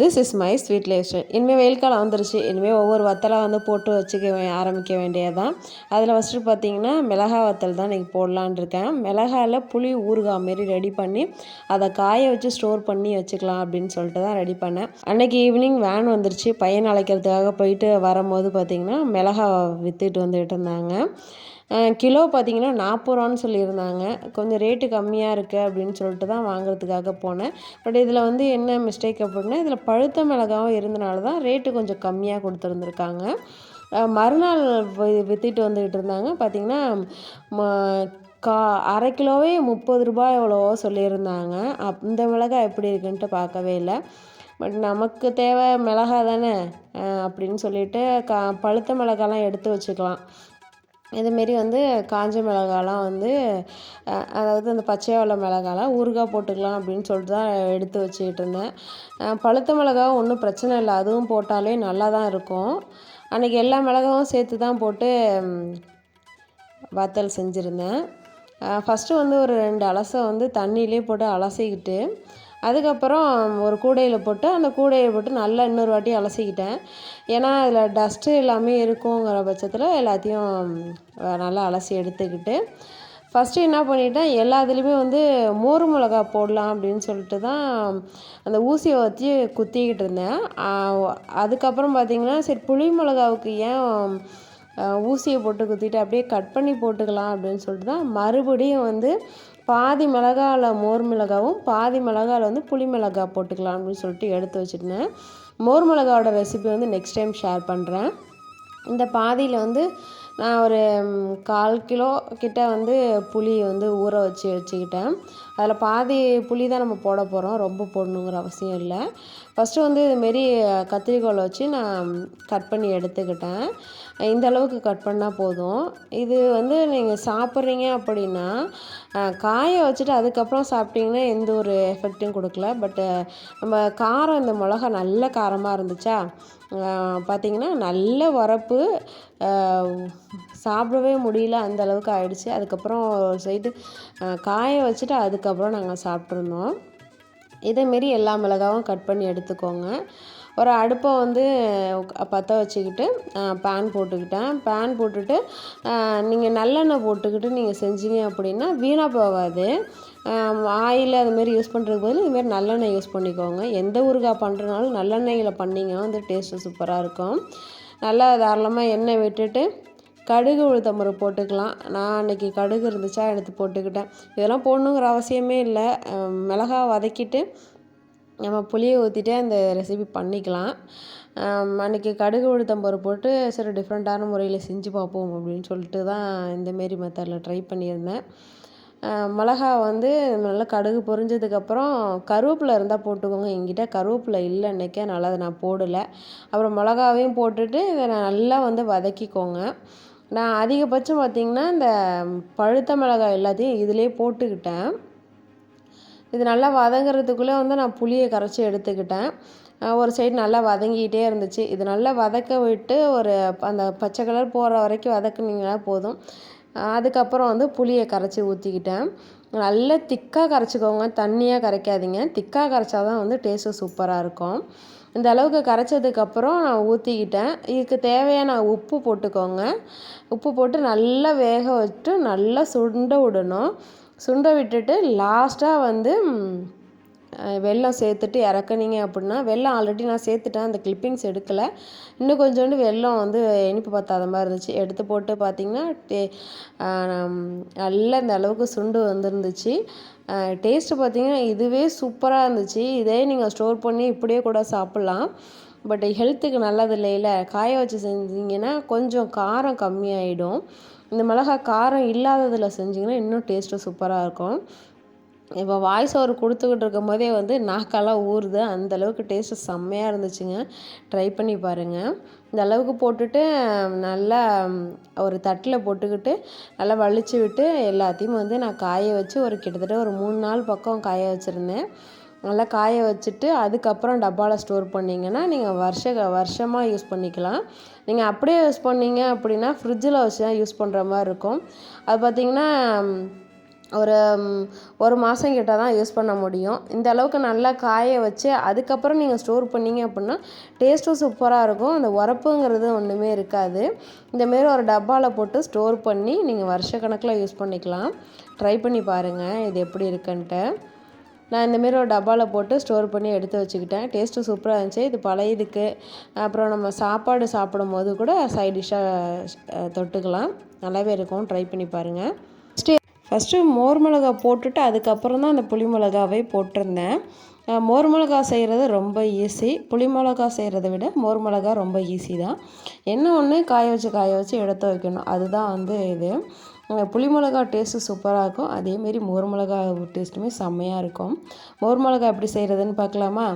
This is my sweet life இனிமேல் வெயில் காலம் வந்துருச்சு. இனிமேல் ஒவ்வொரு வத்தலாக வந்து போட்டு வச்சுக்க ஆரம்பிக்க வேண்டியதான் அதில் ஃபஸ்ட்டு பார்த்தீங்கன்னா மிளகா வத்தல் தான் இன்றைக்கி போடலான் இருக்கேன். மிளகாவில் புளி ஊறுகாய் மாரி ரெடி பண்ணி அதை காய வச்சு ஸ்டோர் பண்ணி வச்சுக்கலாம் அப்படின்னு சொல்லிட்டு தான் ரெடி பண்ணேன். அன்னைக்கு ஈவினிங் வேன் வந்துருச்சு. பையன் அழைக்கிறதுக்காக போயிட்டு வரும்போது பார்த்தீங்கன்னா மிளகா விற்றுட்டு வந்துகிட்டு இருந்தாங்க. கிலோ பார்த்தீங்கன்னா நாற்பது ரூபான்னு சொல்லியிருந்தாங்க. கொஞ்சம் ரேட்டு கம்மியாக இருக்குது அப்படின்னு சொல்லிட்டு தான் வாங்குறதுக்காக போனேன். பட் இதில் வந்து என்ன மிஸ்டேக் அப்படின்னா இதில் பழுத்த மிளகாவும் இருந்தனால தான் ரேட்டு கொஞ்சம் கம்மியாக கொடுத்துருந்துருக்காங்க. மறுநாள் விற்றுட்டு வந்துக்கிட்டு இருந்தாங்க. பார்த்திங்கன்னா கா அரை கிலோவே முப்பது ரூபாய் எவ்வளவோ சொல்லியிருந்தாங்க. அப் இந்த மிளகாய் எப்படி இருக்குன்ட்டு பார்க்கவே இல்லை. பட் நமக்கு தேவை மிளகா தானே அப்படின்னு சொல்லிட்டு கா பழுத்த மிளகாலாம் எடுத்து வச்சுக்கலாம். இதுமாரி வந்து காஞ்ச மிளகாலாம் வந்து அதாவது அந்த பச்சையாக உள்ள மிளகாலாம் ஊறுகாய் போட்டுக்கலாம் அப்படின்னு சொல்லிட்டு தான் எடுத்து வச்சுக்கிட்டு இருந்தேன். பழுத்த மிளகா ஒன்றும் பிரச்சனை இல்லை. அதுவும் போட்டாலே நல்லா தான் இருக்கும். அன்றைக்கி எல்லா மிளகாவும் சேர்த்து தான் போட்டு வத்தல் செஞ்சுருந்தேன். ஃபஸ்ட்டு வந்து ஒரு ரெண்டு அலசை வந்து தண்ணியிலே போட்டு அலசிக்கிட்டு அதுக்கப்புறம் ஒரு கூடையில் போட்டு அந்த கூடையை போட்டு நல்லா இன்னொரு வாட்டி அலசிக்கிட்டேன். ஏன்னா அதில் டஸ்ட்டு எல்லாமே இருக்குங்கிற பட்சத்தில் எல்லாத்தையும் நல்லா அலசி எடுத்துக்கிட்டு ஃபஸ்ட்டு என்ன பண்ணிட்டேன் எல்லா இதுலேயுமே வந்து மோர் மிளகா போடலாம் அப்படின்னு சொல்லிட்டு தான் அந்த ஊசியை வச்சு குத்திக்கிட்டு இருந்தேன். அதுக்கப்புறம் பார்த்தீங்கன்னா சரி புளி மிளகாவுக்கு ஏன் ஊசியை போட்டு குத்திட்டு அப்படியே கட் பண்ணி போட்டுக்கலாம் அப்படின்னு சொல்லிட்டு தான் மறுபடியும் வந்து பாதி மிளகாவில் மோர் மிளகாவும் பாதி மிளகாவில் வந்து புளி மிளகா போட்டுக்கலாம் அப்படின்னு சொல்லிட்டு எடுத்து வச்சுருந்தேன். மோர் மிளகாவோட ரெசிபி வந்து நெக்ஸ்ட் டைம் ஷேர் பண்ணுறேன் இந்த பாதியில் வந்து நான் ஒரு கால் கிலோ கிட்ட வந்து புளி வந்து ஊற வச்சு வச்சுக்கிட்டேன். அதில் பாதி புளி தான் நம்ம போட போகிறோம் ரொம்ப போடணுங்கிற அவசியம் இல்லை. ஃபஸ்ட்டு வந்து இதுமாரி கத்திரிக்கோலை வச்சு நான் கட் பண்ணி எடுத்துக்கிட்டேன். இந்த அளவுக்கு கட் பண்ணால் போதும். இது வந்து நீங்கள் சாப்பிட்றீங்க அப்படின்னா காய வச்சுட்டு அதுக்கப்புறம் சாப்பிட்டீங்கன்னா எந்த ஒரு எஃபெக்ட்டும் கொடுக்கல. பட்டு நம்ம காரம் இந்த மிளகா நல்ல காரமாக இருந்துச்சா பார்த்திங்கன்னா நல்ல வரப்பு சாப்பிடவே முடியல அந்த அளவுக்கு ஆயிடுச்சு. அதுக்கப்புறம் ஒரு சைடு காய வச்சுட்டு அதுக்கப்புறம் நாங்கள் சாப்பிட்ருந்தோம் இதேமாரி எல்லா மிளகாவும் கட் பண்ணி எடுத்துக்கோங்க. ஒரு அடுப்பை வந்து பற்ற வச்சுக்கிட்டு பேன் போட்டுக்கிட்டேன். பேன் போட்டுட்டு நீங்கள் நல்லெண்ணெய் போட்டுக்கிட்டு நீங்கள் செஞ்சீங்க அப்படின்னா வீணாக போகாது. ஆயில் அதுமாரி யூஸ் பண்ணுறதுக்கு பதில் இதுமாரி நல்லெண்ணெய் யூஸ் பண்ணிக்கோங்க. எந்த ஊறுகாய் பண்ணுறனாலும் நல்லெண்ணெயில் பண்ணிங்கன்னா வந்து டேஸ்ட்டு சூப்பராக இருக்கும். நல்லா தாராளமாக எண்ணெய் விட்டுட்டு கடுகு உளுத்தம்பருப்பு போட்டுக்கலாம். நான் அன்றைக்கி கடுகு இருந்துச்சா எடுத்து போட்டுக்கிட்டேன். இதெல்லாம் போடணுங்கிற அவசியமே இல்லை. மிளகா வதக்கிட்டு நம்ம புளியை ஊற்றிட்டே அந்த ரெசிபி பண்ணிக்கலாம். அன்றைக்கி கடுகு உளுத்தம்பருப்பு போட்டு சரி டிஃப்ரெண்ட்டான முறையில் செஞ்சு பார்ப்போம் அப்படின்னு சொல்லிட்டு தான் இந்தமாரி மெத்தடில் ட்ரை பண்ணியிருந்தேன். மிளகா வந்து நல்லா கடுகு பொரிஞ்சதுக்கப்புறம் கருவேப்பிலை இருந்தால் போட்டுக்கோங்க. என்கிட்ட கருவேப்பிலை இல்லை அன்றைக்கி அதனால் அதை நான் போடலை. அப்புறம் மிளகாவையும் போட்டுட்டு இதை நல்லா வந்து வதக்கிக்கோங்க. நான் அதிகபட்சம் பார்த்திங்கன்னா இந்த பழுத்த மிளகாய் எல்லாத்தையும் இதிலே போட்டுக்கிட்டேன். இது நல்லா வதங்குறதுக்குள்ளே வந்து நான் புளியை கரைச்சி எடுத்துக்கிட்டேன். ஒரு சைடு நல்லா வதங்கிக்கிட்டே இருந்துச்சு. இது நல்லா வதக்க விட்டு ஒரு அந்த பச்சை கலர் போகிற வரைக்கும் வதக்குனீங்கன்னா போதும். அதுக்கப்புறம் வந்து புளியை கரைச்சி ஊற்றிக்கிட்டேன் நல்லா திக்காக கரைச்சிக்கோங்க. தண்ணியாக கரைக்காதீங்க. திக்காக கரைச்சா தான் வந்து டேஸ்ட்டு சூப்பராக இருக்கும். இந்த அளவுக்கு கரைச்சதுக்கப்புறம் நான் ஊற்றிக்கிட்டேன் இதுக்கு தேவையான உப்பு போட்டுக்கோங்க. உப்பு போட்டு நல்லா வேக வச்சுட்டு நல்லா சுண்ட விடணும். சுண்ட விட்டுட்டு லாஸ்ட்டாக வந்து வெல்லம் சேர்த்துட்டு இறக்குனீங்க அப்படின்னா வெல்லம் ஆல்ரெடி நான் சேர்த்துட்டேன். அந்த கிளிப்பிங்ஸ் எடுக்கலை. இன்னும் கொஞ்சோண்டு வெல்லம் வந்து இனிப்பு பத்தாத மாதிரி இருந்துச்சு. எடுத்து போட்டு பார்த்தீங்கன்னா டே நல்ல இந்த அளவுக்கு சுண்டு வந்துருந்துச்சு. டேஸ்ட்டு பார்த்தீங்கன்னா இதுவே சூப்பராக இருந்துச்சு. இதே நீங்கள் ஸ்டோர் பண்ணி இப்படியே கூட சாப்பிட்லாம். பட் ஹெல்த்துக்கு நல்லது இல்லையில. காய வச்சு செஞ்சீங்கன்னா கொஞ்சம் காரம் கம்மியாயிடும். இந்த மிளகாய் காரம் இல்லாததில் செஞ்சிங்கன்னா இன்னும் டேஸ்ட்டு சூப்பராக இருக்கும். இப்போ வாய்ஸ் ஓவர் கொடுத்துக்கிட்டு இருக்கும் போதே வந்து நாக்கெல்லாம் ஊறுது. அந்தளவுக்கு டேஸ்ட்டு செம்மையாக இருந்துச்சுங்க. ட்ரை பண்ணி பாருங்கள் இந்த அளவுக்கு போட்டுட்டு நல்லா ஒரு தட்டில் போட்டுக்கிட்டு நல்லா வலிச்சு விட்டு எல்லாத்தையும் வந்து நான் காய வச்சு ஒரு கிட்டத்தட்ட ஒரு மூணு நாள் பக்கம் காய வச்சுருந்தேன். நல்லா காய வச்சுட்டு அதுக்கப்புறம் டப்பாவில் ஸ்டோர் பண்ணிங்கன்னா நீங்கள் வருஷ வருஷமாக யூஸ் பண்ணிக்கலாம். நீங்கள் அப்படியே யூஸ் பண்ணீங்க அப்படின்னா ஃப்ரிட்ஜில் வச்சு தான் யூஸ் பண்ணுற மாதிரி இருக்கும். அது பார்த்திங்கன்னா ஒரு ஒரு மாதம் கிட்ட தான் யூஸ் பண்ண முடியும். இந்த அளவுக்கு நல்லா காய வச்சு அதுக்கப்புறம் நீங்கள் ஸ்டோர் பண்ணீங்க அப்படின்னா டேஸ்ட்டும் சூப்பராக இருக்கும். அந்த உரப்புங்கிறது ஒன்றுமே இருக்காது. இந்தமாரி ஒரு டப்பாவில் போட்டு ஸ்டோர் பண்ணி நீங்கள் வருஷக்கணக்கில் யூஸ் பண்ணிக்கலாம். ட்ரை பண்ணி பாருங்கள் இது எப்படி இருக்குன்ட்டு. நான் இந்தமாரி ஒரு டப்பாவில் போட்டு ஸ்டோர் பண்ணி எடுத்து வச்சுக்கிட்டேன். டேஸ்ட்டு சூப்பராக இருந்துச்சு. இது பழையதுக்கு. அப்புறம் நம்ம சாப்பாடு சாப்பிடும் போது கூட சைட் டிஷ்ஷாக தொட்டுக்கலாம். நல்லாவே இருக்கும். ட்ரை பண்ணி பாருங்கள் ஃபஸ்ட்டு ஃபஸ்ட்டு மோர் மிளகா போட்டுட்டு அதுக்கப்புறம் தான் அந்த புளி மிளகாவே போட்டிருந்தேன். மோர் மிளகா செய்கிறது ரொம்ப ஈஸி புளி மிளகா செய்கிறத விட மோர் மிளகா ரொம்ப ஈஸி தான். என்ன ஒன்று காய வச்சு காய வச்சு எடுத்து வைக்கணும். அதுதான் வந்து இது. புளி மிளகா டேஸ்ட்டு சூப்பராக இருக்கும். அதேமாரி மோர் மிளகா டேஸ்ட்டுமே செம்மையாக இருக்கும். மோர் மிளகா எப்படி செய்கிறதுன்னு பார்க்கலாமா?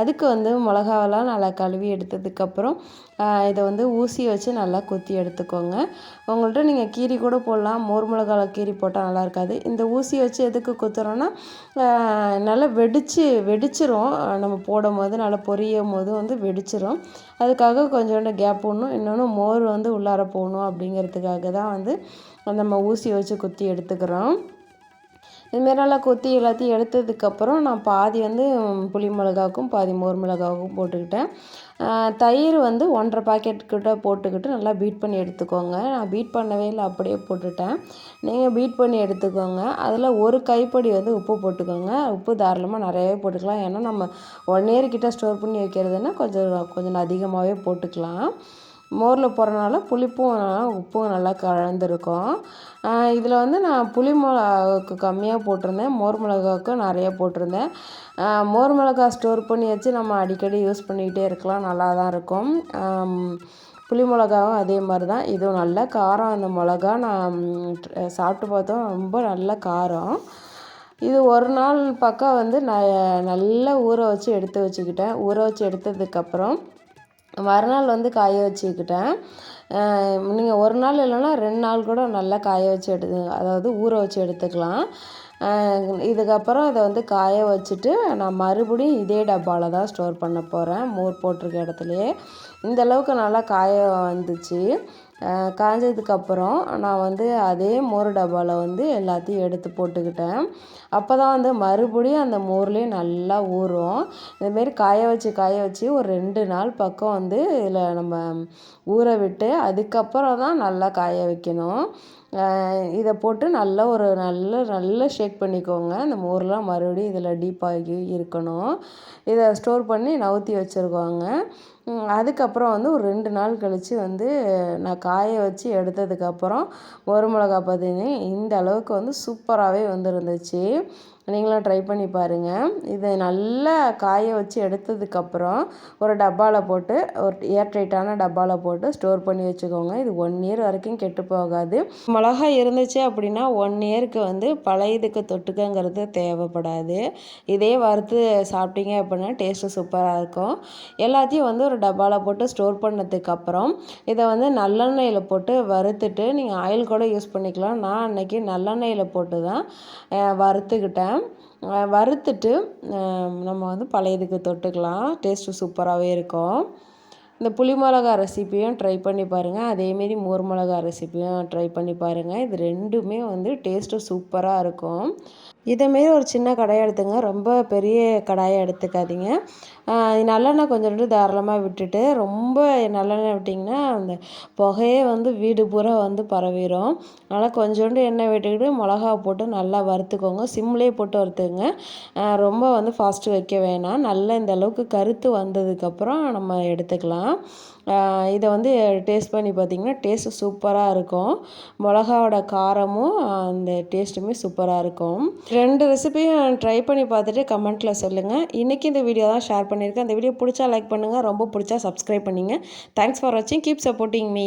அதுக்கு வந்து மிளகாவெல்லாம் நல்லா கழுவி எடுத்ததுக்கப்புறம் இதை வந்து ஊசி வச்சு நல்லா கொத்தி எடுத்துக்கோங்க. உங்கள்கிட்ட நீங்கள் கீரி கூட போடலாம். மோர் மிளகாவில் கீரி போட்டால் நல்லா இருக்காது. இந்த ஊசி வச்சு எதுக்கு குத்துறோன்னா நல்லா வெடிச்சு வெடிச்சிரும். நம்ம போடும் போது நல்லா பொரியும் போது வந்து வெடிச்சிரும். அதுக்காக கொஞ்சோண்டு கேப் போடணும். இன்னொன்று மோர் வந்து உள்ளார போகணும் அப்படிங்கிறதுக்காக தான் வந்து நம்ம ஊசி வச்சு குத்தி எடுத்துக்கிறோம். இதுமாரி நல்லா கொத்தி எல்லாத்தையும் எடுத்ததுக்கப்புறம் நான் பாதி வந்து புளி மிளகாவுக்கும் பாதி மோர் மிளகாவுக்கும் போட்டுக்கிட்டேன். தயிர் வந்து ஒன்றரை பாக்கெட் கிட்ட போட்டுக்கிட்டு நல்லா பீட் பண்ணி எடுத்துக்கோங்க. நான் பீட் பண்ணவே இல்லை அப்படியே போட்டுட்டேன். நீங்கள் பீட் பண்ணி எடுத்துக்கோங்க. அதில் ஒரு கைப்படி வந்து உப்பு போட்டுக்கோங்க. உப்பு தாராளமாக நிறையவே போட்டுக்கலாம். ஏன்னா நம்ம ஒன் இயர்கிட்ட ஸ்டோர் பண்ணி வைக்கிறதுனா கொஞ்சம் கொஞ்சம் அதிகமாகவே போட்டுக்கலாம். மோரில் போடுறனால புளிப்பும் உப்பும் நல்லா கலந்துருக்கும். இதில் வந்து நான் புளி மிளகாவுக்கு கம்மியாக போட்டிருந்தேன். மோர் மிளகாவுக்கு நிறைய போட்டிருந்தேன். மோர் மிளகா ஸ்டோர் பண்ணி வச்சு நம்ம அடிக்கடி யூஸ் பண்ணிக்கிட்டே இருக்கலாம். நல்லா தான் இருக்கும் புளி மிளகாவும் அதே மாதிரி தான் இதுவும் நல்ல காரம். அந்த மிளகா நான் சாப்பிட்டு பார்த்தோம் ரொம்ப நல்ல காரம். இது ஒரு நாள் பக்கம் வந்து நான் நல்லா ஊற வச்சு எடுத்து வச்சுக்கிட்டேன். ஊற வச்சு எடுத்ததுக்கப்புறம் மறுநாள் வந்து காய வச்சுக்கிட்டேன். நீங்கள் ஒரு நாள் இல்லைன்னா ரெண்டு நாள் கூட நல்லா காய வச்சு எடுத்து அதாவது ஊற வச்சு எடுத்துக்கலாம். இதுக்கப்புறம் இதை வந்து காய வச்சுட்டு நான் மறுபடியும் இதே டப்பாவில் தான் ஸ்டோர் பண்ண போகிறேன் மோர் போட்டிருக்க இடத்துலையே. இந்த அளவுக்கு நல்லா காய வந்துச்சு. காஞ்சதுக்கப்புறம் நான் வந்து அதே மோர் டப்பாவில் வந்து எல்லாத்தையும் எடுத்து போட்டுக்கிட்டேன். அப்போ தான் வந்து மறுபடியும் அந்த மோர்லேயே நல்லா ஊறும். இதுமாரி காய வச்சு காய வச்சு ஒரு ரெண்டு நாள் பக்கம் வந்து இதில் நம்ம ஊற விட்டு அதுக்கப்புறம் தான் நல்லா காய வைக்கணும். இதை போட்டு நல்லா ஒரு நல்ல நல்ல ஷேக் பண்ணிக்கோங்க. அந்த மோர்லாம் மறுபடியும் இதில் டீப்பாகி இருக்கணும். இதை ஸ்டோர் பண்ணி நவுத்தி வச்சுருக்கோங்க. அதுக்கப்புறம் வந்து ஒரு ரெண்டு நாள் கழித்து வந்து நான் காய வச்சு எடுத்ததுக்கப்புறம் ஒரு மிளகா பார்த்திங்கன்னா இந்த அளவுக்கு வந்து சூப்பராகவே வந்துருந்துச்சு. நீங்களும் ட்ரை பண்ணி பாருங்கள் இதை நல்லா காய வச்சு எடுத்ததுக்கப்புறம் ஒரு டப்பாவில் போட்டு ஒரு ஏர்டைட்டான டப்பாவில் போட்டு ஸ்டோர் பண்ணி வச்சுக்கோங்க. இது ஒன் இயர் வரைக்கும் கெட்டு போகாது. மிளகா இருந்துச்சு அப்படின்னா ஒன் இயருக்கு வந்து பழையதுக்கு தொட்டுக்கங்கிறது தேவைப்படாது. இதே வறுத்து சாப்பிட்டீங்க அப்படின்னா டேஸ்ட்டு சூப்பராக இருக்கும். எல்லாத்தையும் வந்து ஒரு டப்பாவில் போட்டு ஸ்டோர் பண்ணதுக்கப்புறம் இதை வந்து நல்லெண்ணெயில் போட்டு வறுத்துட்டு நீங்கள் ஆயில் கூட யூஸ் பண்ணிக்கலாம். நான் அன்னைக்கு நல்லெண்ணெயில் போட்டு தான் வறுத்துக்கிட்டேன். வறுத்துட்டு நம்ம வந்து பழையதுக்கு தொட்டுக்கலாம். டேஸ்ட்டு சூப்பராகவே இருக்கும். இந்த புளி மிளகா ரெசிப்பியும் ட்ரை பண்ணி பாருங்கள் அதேமாரி மோர் மிளகா ரெசிப்பியும் ட்ரை பண்ணி பாருங்கள் இது ரெண்டுமே வந்து டேஸ்ட்டு சூப்பராக இருக்கும். இதேமாரி ஒரு சின்ன கடாயை எடுத்துங்க. ரொம்ப பெரிய கடாயை எடுத்துக்காதீங்க. நல்லெண்ணெய் கொஞ்சோண்டு தாராளமாக விட்டுட்டு ரொம்ப நல்லெண்ணெய் விட்டிங்கன்னா அந்த புகையே வந்து வீடு பூரா வந்து பரவிடும் அதனால் கொஞ்சோண்டு எண்ணெய் விட்டுக்கிட்டு மிளகா போட்டு நல்லா வறுத்துக்கோங்க. சிம்லேயே போட்டு வறுத்துங்க. ரொம்ப வந்து ஃபாஸ்ட்டு வைக்க வேணாம். நல்லா இந்த அளவுக்கு கருத்து வந்ததுக்கப்புறம் நம்ம எடுத்துக்கலாம். இதை வந்து டேஸ்ட் பண்ணி பார்த்தீங்கன்னா டேஸ்ட்டு சூப்பராக இருக்கும். மிளகாவோட காரமும் அந்த டேஸ்ட்டுமே சூப்பராக இருக்கும். ரெண்டு ரெசிபியும் ட்ரை பண்ணி பார்த்துட்டு கமெண்ட்டில் சொல்லுங்கள் இன்றைக்கி இந்த வீடியோ தான் ஷேர் பண்ணியிருக்கேன். இந்த வீடியோ பிடிச்சா லைக் பண்ணுங்கள் ரொம்ப பிடிச்சா சப்ஸ்கிரைப் பண்ணிங்க. தேங்க்ஸ் ஃபார் வாட்சிங் கீப் சப்போர்ட்டிங் மீ